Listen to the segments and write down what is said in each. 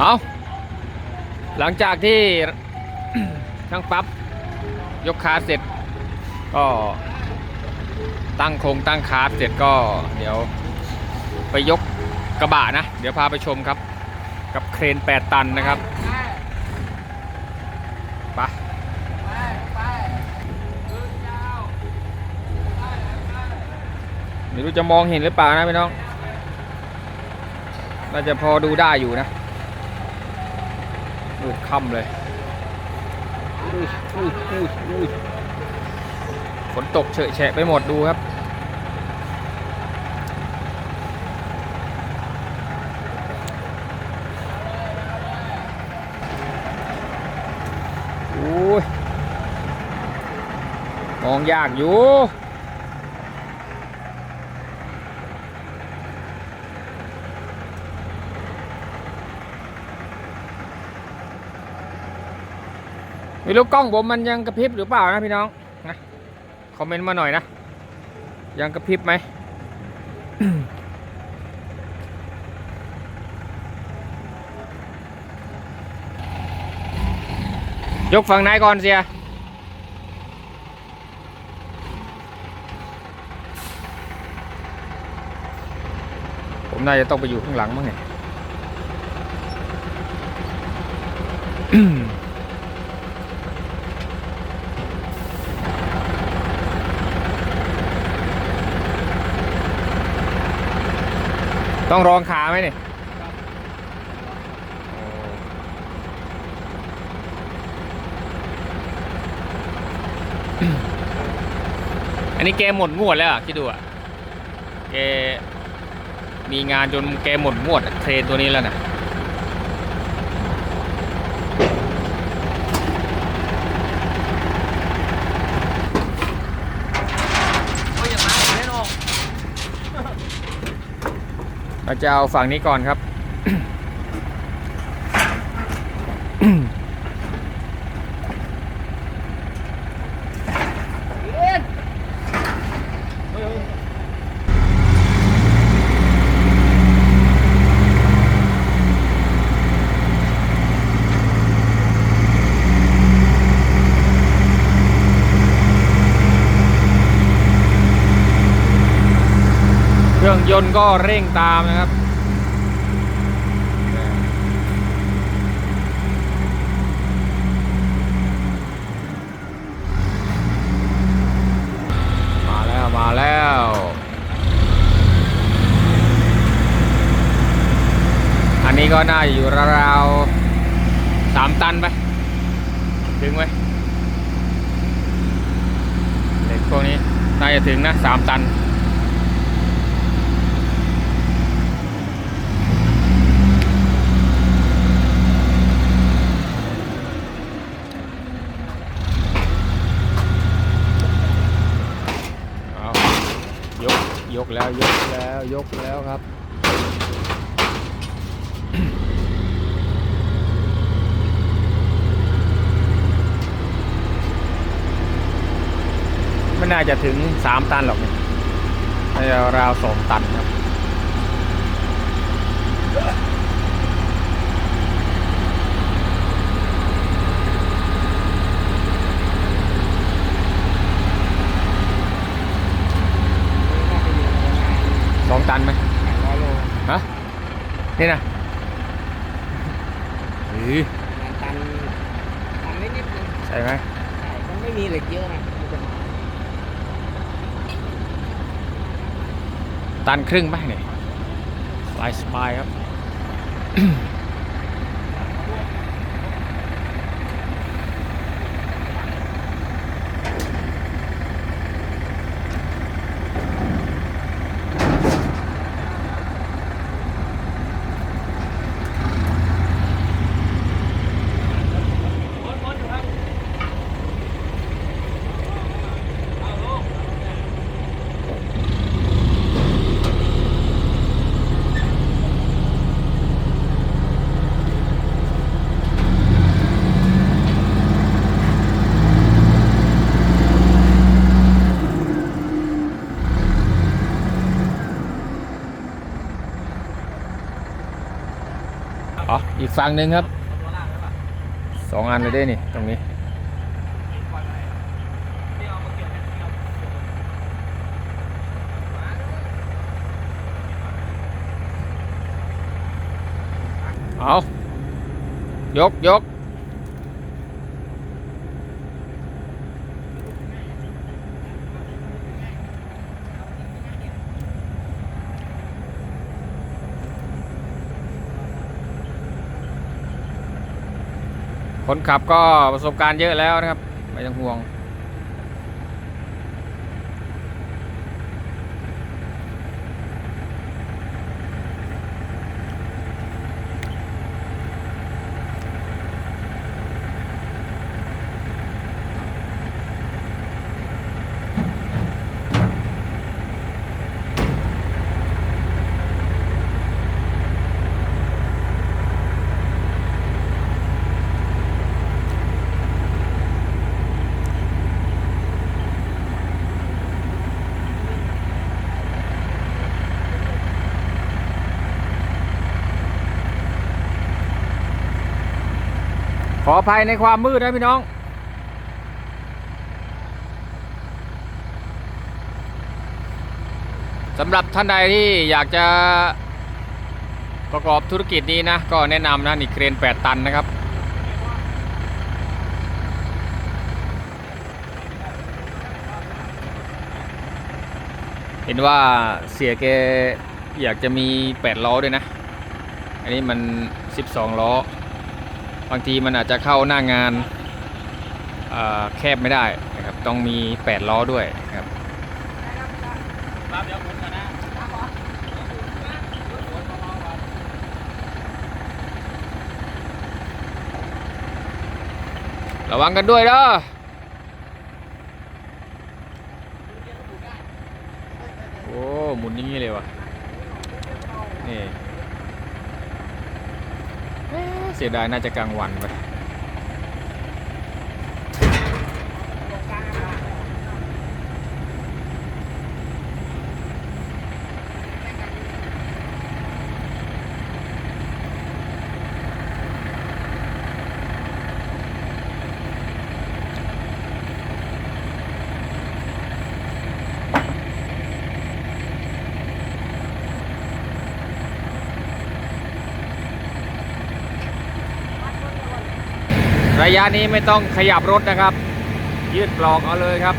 เอาหลังจากที่ช่างปั๊บยกคาร์ทเสร็จ ก็ตั้งโครงตั้งคาร์ทเสร็จก็เดี๋ยวไปยกกระบะนะ เดี๋ยวพาไปชมครับ กับเครน 8 ตันนะครับไปไม่รู้จะมองเห็นหรือเปล่านะพี่น้องน่าจะพอดูได้อยู่นะ มืดค่ำเลยอุ้ยอุ้ยอุ้ยอุ้ยฝนตกเฉอะแฉะไปหมดดูครับ โอ้ย มองยากอยู่ ไม่รู้กล้องผมมันยังกระพริบหรือเปล่านะพี่น้องนะคอมเมนต์มาหน่อยนะ ยังกระพริบไหมยกฝั่งไหนก่อนเสียผมน่าจะต้องไปอยู่ข้างหลังมั้งไง ต้องรองขาไหมนี่อันนี้แกหมดงวดแล้วอะคิดดูอะแกมีงานจนแกหมดงวดเทรนตัวนี้แล้วนะ ก็อย่างนั้นแน่นอน เราจะเอาฝั่งนี้ก่อนครับ รื่องยนต์ก็เร่งตามนะครับ มาแล้วมาแล้วอันนี้ก็น่าอยู่ราวๆสามตันไป ถึงไหมเหล็กพวกนี้น่าจะถึงนะสามตัน เอายก ยกแล้ว ยก แล้วครับ ไม่น่าจะถึงสามตันหรอกเนี่ยน่าจะราวสองตันครับ สองตันไหมร้อยโลฮะนี่นะเฮ้ยตันตันนิดนิดนึงใช่ไหมใช่มันไม่มีเหล็กเยอะนะมันจะตันครึ่งไหมเนี่ยสบายสบายครับ กฝั่งหนึ่งครับสองอันเลยได้นี่ตรงนี้เอายกยก คนขับก็ประสบการณ์เยอะแล้วนะครับ ไม่ต้องห่วง ออภัยในความมืดนะพี่น้อง สำหรับท่านใดที่อยากจะประกอบธุรกิจนี้นะ ก็แนะนำนะนี่เครน 8 ตันนะครับ เห็นว่าเสียแกอยากจะมี 8 ล้อด้วยนะ อันนี้มัน 12 ล้อ บางทีมันอาจจะเข้าหน้างานแคบไม่ได้นะครับต้องมี 8 ล้อด้วยครับระวังกันด้วยเด้อโอ้หมุนอย่างนี้เลยวะนี่ เสียดายน่าจะกลางวันไป ระยะนี้ไม่ต้องขยับรถนะครับ ยืดปลอกเอาเลยครับ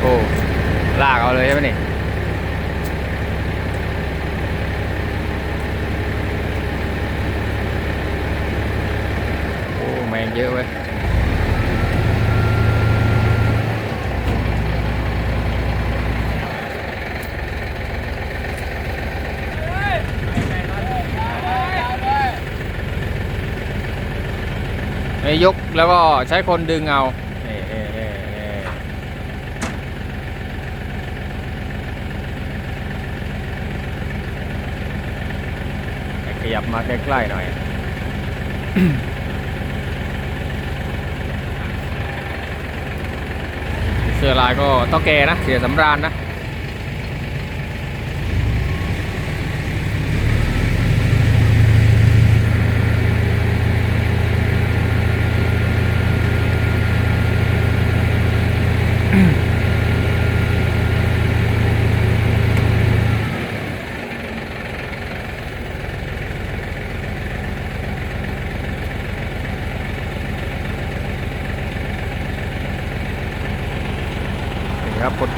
โอ้ ลากเอาเลยใช่ไหมนี่ โอ้ แมงเยอะเว้ย ไม่ยกแล้วก็ใช้คนดึงเอาเอ่เอ่เอ่เอ่ขยับมาใกล้ๆหน่อยเสื้อลายก็ต้องแกนะ เสียสำราญนะ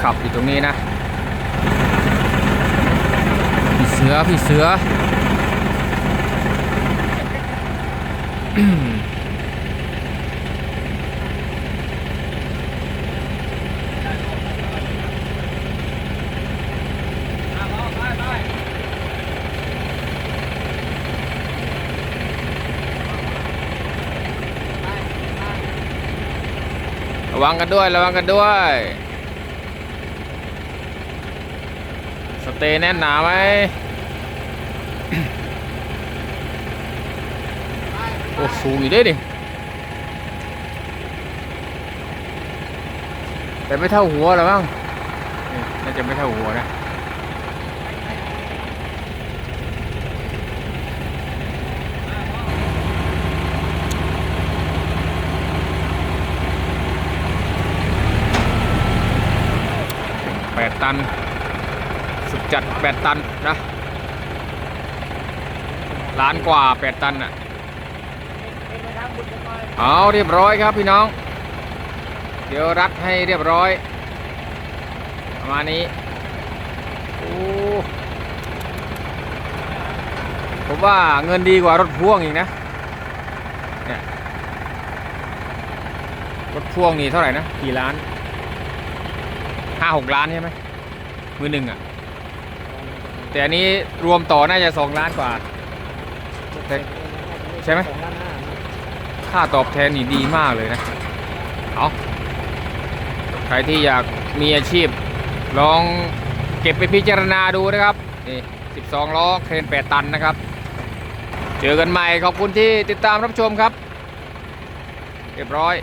ับอยู่ตรงนี้นะ พี่เสือ พี่เสือ ระวังกันด้วย ระวังกันด้วย สเตย์แน่นหนาไหมโอ้สูงอยู่ด้วยดิแต่ไม่เท่าหัวหรอมั้งน่าจะไม่เท่าหัวนะแปดตัน จัดแปดตันนะล้านกว่าแปดตันอะเอาเรียบร้อยครับพี่น้อง เดี๋ยวรัดให้เรียบร้อยประมาณนี้โอ้ผมว่าเงินดีกว่ารถพ่วงอีกนะเนี่ยรถพ่วงนี่เท่าไหร่นะกี่ล้านห้าหกล้านใช่ไหมมือหนึ่งอะ แต่อันนี้รวมต่อน่าจะสองล้านกว่า ใช่ไหม สองล้านห้าค่าตอบแทนนี่ดีมากเลยนะ เอาใครที่อยากมีอาชีพ ลองเก็บไปพิจารณาดูนะครับ นี่ 12 ล้อเครน 8 ตันนะครับ เจอกันใหม่ ขอบคุณที่ติดตามรับชมครับ เรียบร้อย